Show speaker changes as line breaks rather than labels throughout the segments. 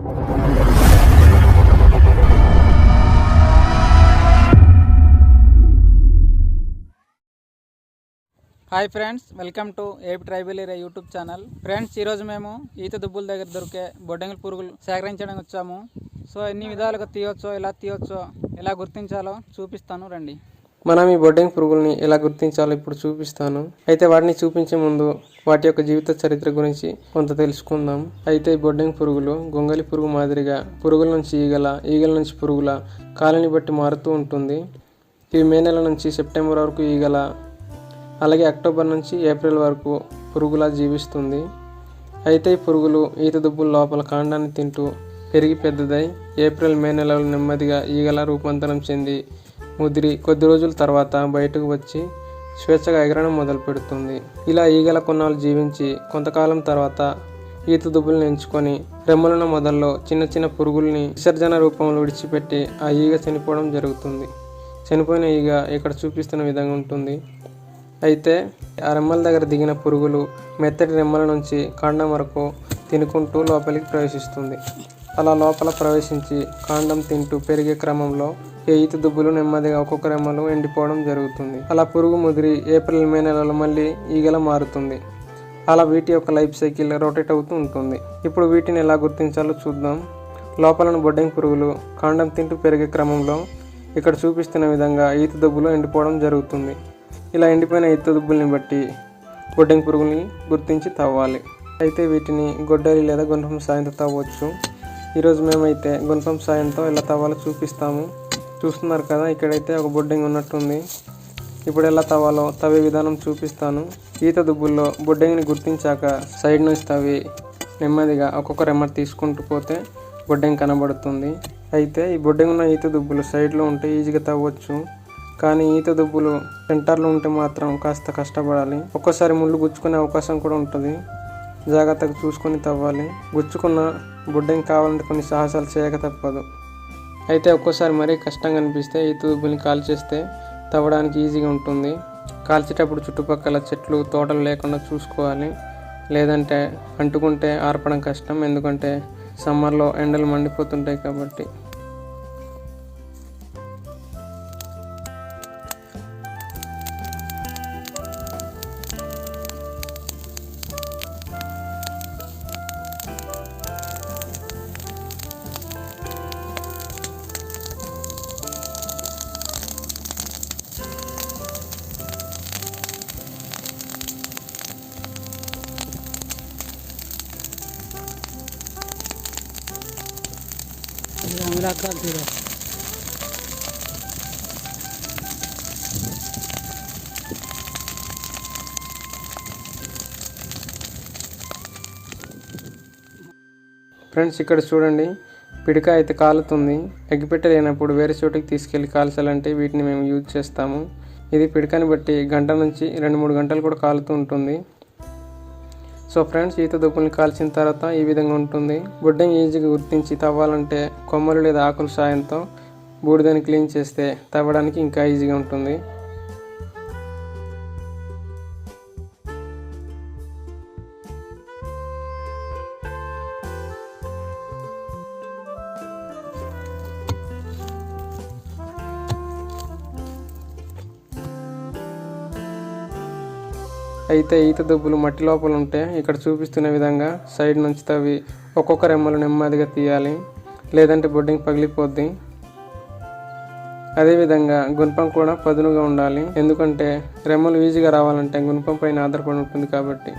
Hi friends welcome to AP tribal area YouTube channel. Friends ఈరోజు మేము ఈత దుబ్బుల దగ్గర దొరికే బొడ్డంగిల పురుగులు సేకరించడానికి వచ్చాము. సో ఎన్ని విధాలుగా తీయొచ్చో ఎలా తీయొచ్చో ఎలా గుర్తించాలో చూపిస్తాను రండి.
మనం ఈ బొడ్డెంగ్ పురుగుల్ని ఎలా గుర్తించాలో ఇప్పుడు చూపిస్తాను. అయితే వాటిని చూపించే ముందు వాటి యొక్క జీవిత చరిత్ర గురించి కొంత తెలుసుకుందాం. అయితే ఈ బొడ్డెంగ్ పురుగులు గొంగలి పురుగు మాదిరిగా పురుగుల నుంచి ఈగల ఈగల నుంచి పురుగుల కాలిని బట్టి మారుతూ ఉంటుంది. ఇవి మే నెల నుంచి సెప్టెంబర్ వరకు ఈగల అలాగే అక్టోబర్ నుంచి ఏప్రిల్ వరకు పురుగులా జీవిస్తుంది. అయితే ఈ పురుగులు ఈత దుబ్బుల లోపల కాండాన్ని తింటూ పెరిగి పెద్దదై ఏప్రిల్ మే నెలలో నెమ్మదిగా ఈగల రూపాంతరం చెంది ముదిరి కొద్ది రోజుల తర్వాత బయటకు వచ్చి స్వేచ్ఛగా ఎగరడం మొదలు పెడుతుంది. ఇలా ఈగల కొన్నాళ్ళు జీవించి కొంతకాలం తర్వాత ఈత దుబ్బులను ఎంచుకొని రెమ్మలున్న మొదల్లో చిన్న చిన్న పురుగుల్ని విసర్జన రూపంలో విడిచిపెట్టి ఆ ఈగ చనిపోవడం జరుగుతుంది. చనిపోయిన ఈగ ఇక్కడ చూపిస్తున్న విధంగా ఉంటుంది. అయితే ఆ రెమ్మల దగ్గర దిగిన పురుగులు మెత్తటి రెమ్మల నుంచి కాండం వరకు తినుకుంటూ లోపలికి ప్రవేశిస్తుంది. అలా లోపల ప్రవేశించి కాండం తింటూ పెరిగే క్రమంలో ఈ ఈత దుబ్బులు నెమ్మదిగా ఒక్కొక్క రెమ్మలు ఎండిపోవడం జరుగుతుంది. అలా పురుగు ముదిరి ఏప్రిల్ మే నెలలో మళ్ళీ ఈగల మారుతుంది. అలా వీటి యొక్క లైఫ్ సైకిల్ రొటేట్ అవుతూ ఉంటుంది. ఇప్పుడు వీటిని ఎలా గుర్తించాలో చూద్దాం. లోపలను బొడ్డంగి పురుగులు కాండం తింటూ పెరిగే క్రమంలో ఇక్కడ చూపిస్తున్న విధంగా ఈత దుబ్బులు ఎండిపోవడం జరుగుతుంది. ఇలా ఎండిపోయిన ఈత దుబ్బుల్ని బట్టి బొడ్డెంగ్ పురుగుల్ని గుర్తించి తవ్వాలి. అయితే వీటిని గొడ్డలి లేదా గుణపం సాయంతో తవ్వచ్చు. ఈరోజు మేమైతే గుణపం సాయంతో ఎలా తవ్వాలో చూపిస్తాము. చూస్తున్నారు కదా ఇక్కడైతే ఒక బొడ్డింగ్ ఉన్నట్టుంది. ఇప్పుడు ఎలా తవ్వాలో తవ్వే విధానం చూపిస్తాను. ఈత దుబ్బుల్లో బొడ్డింగ్ని గుర్తించాక సైడ్ నుంచి తవ్వి నెమ్మదిగా ఒక్కొక్క రెమ్మర్ తీసుకుంటూ పోతే బొడ్డింగ్ కనబడుతుంది. అయితే ఈ బొడ్డింగ్ ఉన్న ఈత దుబ్బులు సైడ్లో ఉంటే ఈజీగా తవ్వచ్చు. కానీ ఈత దుబ్బులు సెంటర్లో ఉంటే మాత్రం కాస్త కష్టపడాలి. ఒక్కోసారి ముళ్ళు గుచ్చుకునే అవకాశం కూడా ఉంటుంది. జాగ్రత్తగా చూసుకొని తవ్వాలి. గుచ్చుకున్న బుడ్డెంగ్ కావాలంటే కొన్ని సాహసాలు చేయక తప్పదు. అయితే ఒక్కోసారి మరీ కష్టంగా అనిపిస్తే ఈ దుబ్బుల్ని కాల్చేస్తే తవ్వడానికి ఈజీగా ఉంటుంది. కాల్చేటప్పుడు చుట్టుపక్కల చెట్లు తోటలు లేకుండా చూసుకోవాలి. లేదంటే అంటుకుంటే ఆర్పడం కష్టం. ఎందుకంటే సమ్మర్లో ఎండలు మండిపోతుంటాయి కాబట్టి. ఫ్రెండ్స్ ఇక్కడ చూడండి. పిడక అయితే కాలుతుంది. ఎగ్గిపెట్ట లేనప్పుడు వేరే చోటుకి తీసుకెళ్ళి కాల్చాలంటే వీటిని మేము యూజ్ చేస్తాము. ఇది పిడకని బట్టి గంట నుంచి రెండు మూడు గంటలు కూడా కాలుతూ ఉంటుంది. సో ఫ్రెండ్స్ ఈత దుబ్బుల్ని కాల్చిన తర్వాత ఈ విధంగా ఉంటుంది. బుడ్డని ఈజీగా గుర్తించి తవ్వాలంటే కొమ్మలు లేదా ఆకుల సాయంతో బూడిదని క్లీన్ చేస్తే తవ్వడానికి ఇంకా ఈజీగా ఉంటుంది. అయితే ఈత దుబ్బులు మట్టి లోపల ఉంటే ఇక్కడ చూపిస్తున్న విధంగా సైడ్ నుంచి తవ్వి ఒక్కొక్క రెమ్మలు నెమ్మదిగా తీయాలి. లేదంటే బొడ్డింగ్ పగిలిపోద్ది. అదేవిధంగా గుణపం కూడా పదునుగా ఉండాలి. ఎందుకంటే రెమ్మలు ఈజీగా రావాలంటే గుణపం పైన ఆధారపడి ఉంటుంది కాబట్టి.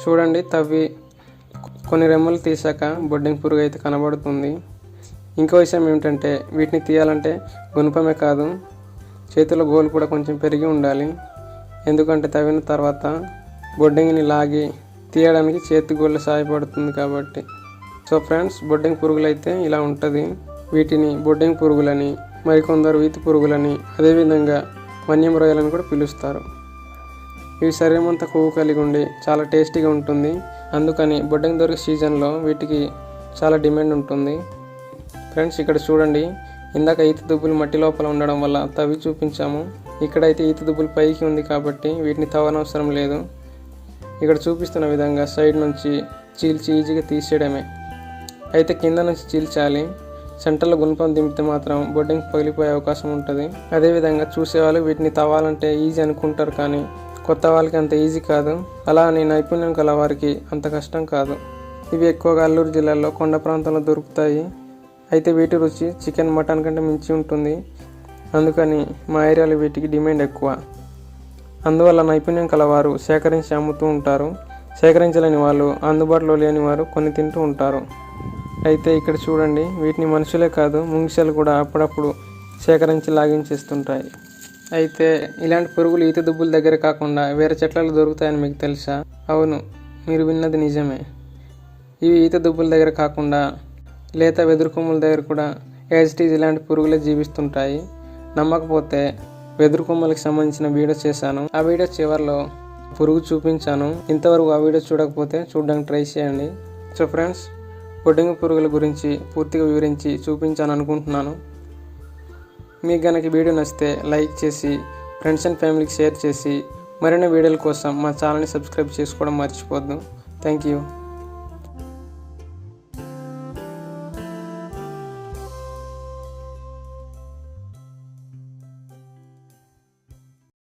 చూడండి తవ్వి కొన్ని రెమ్మలు తీసాక బొడ్డింగ్ పురుగు అయితే కనబడుతుంది. ఇంకో విషయం ఏమిటంటే వీటిని తీయాలంటే గుణపమే కాదు చేతిలో గోలు కూడా కొంచెం పెరిగి ఉండాలి. ఎందుకంటే తవ్విన తర్వాత బొడ్డింగ్ని లాగి తీయడానికి చేతి గోళ్ళు సహాయపడుతుంది కాబట్టి. సో ఫ్రెండ్స్ బొడ్డింగ్ పురుగులు అయితే ఇలా ఉంటుంది. వీటిని బొడ్డింగ్ పురుగులని మరికొందరు వీతి పురుగులని అదేవిధంగా వన్యం రొయ్యలని కూడా పిలుస్తారు. ఇవి శరీరం అంతా కొవ్వు కలిగి ఉండి చాలా టేస్టీగా ఉంటుంది. అందుకని బొడ్డంగి దొరికే సీజన్లో వీటికి చాలా డిమాండ్ ఉంటుంది. ఫ్రెండ్స్ ఇక్కడ చూడండి. ఇందాక ఈత దుబ్బులు మట్టి లోపల ఉండడం వల్ల తవ్వి చూపించాము. ఇక్కడైతే ఈత దుబ్బులు పైకి ఉంది కాబట్టి వీటిని తవ్వనవసరం లేదు. ఇక్కడ చూపిస్తున్న విధంగా సైడ్ నుంచి చీల్చి ఈజీగా తీసేయడమే. అయితే కింద నుంచి చీల్చాలి. సెంటర్లో గుణపం దింపితే మాత్రం బొడ్డింగ్ పగిలిపోయే అవకాశం ఉంటుంది. అదేవిధంగా చూసేవాళ్ళు వీటిని తవ్వాలంటే ఈజీ అనుకుంటారు కానీ కొత్త వాళ్ళకి అంత ఈజీ కాదు. అలా అని నైపుణ్యం గల వారికి అంత కష్టం కాదు. ఇవి ఎక్కువగా అల్లూరు జిల్లాలో కొండ ప్రాంతంలో దొరుకుతాయి. అయితే వీటి రుచి చికెన్ మటన్ కంటే మించి ఉంటుంది. అందుకని మా ఏరియాలో వీటికి డిమాండ్ ఎక్కువ. అందువల్ల నైపుణ్యం కలవారు సేకరించి అమ్ముతూ ఉంటారు. సేకరించలేని వాళ్ళు అందుబాటులో లేని వారు కొన్ని తింటూ ఉంటారు. అయితే ఇక్కడ చూడండి వీటిని మనుషులే కాదు ముంగిసలు కూడా అప్పుడప్పుడు సేకరించి లాగించేస్తుంటాయి. అయితే ఇలాంటి పురుగులు ఈత దుబ్బుల దగ్గర కాకుండా వేరే చెట్లలో దొరుకుతాయని మీకు తెలుసా? అవును మీరు విన్నది నిజమే. ఇవి ఈత దుబ్బుల దగ్గర కాకుండా లేత వెదురుకొమ్ముల దగ్గర కూడా యాజిటీజ్ ఇలాంటి పురుగులే జీవిస్తుంటాయి. నమ్మకపోతే వెదురు కొమ్మలకు సంబంధించిన వీడియో చేశాను. ఆ వీడియో చివరిలో పురుగు చూపించాను. ఇంతవరకు ఆ వీడియో చూడకపోతే చూడడానికి ట్రై చేయండి. సో ఫ్రెండ్స్ పొడ్డింగ్ పురుగుల గురించి పూర్తిగా వివరించి చూపించాను అనుకుంటున్నాను. మీకు కనుక వీడియో నచ్చితే లైక్ చేసి ఫ్రెండ్స్ అండ్ ఫ్యామిలీకి షేర్ చేసి మరిన్ని వీడియోల కోసం మా ఛానల్ని సబ్స్క్రైబ్ చేసుకోవడం మర్చిపోద్దు థ్యాంక్ యూ.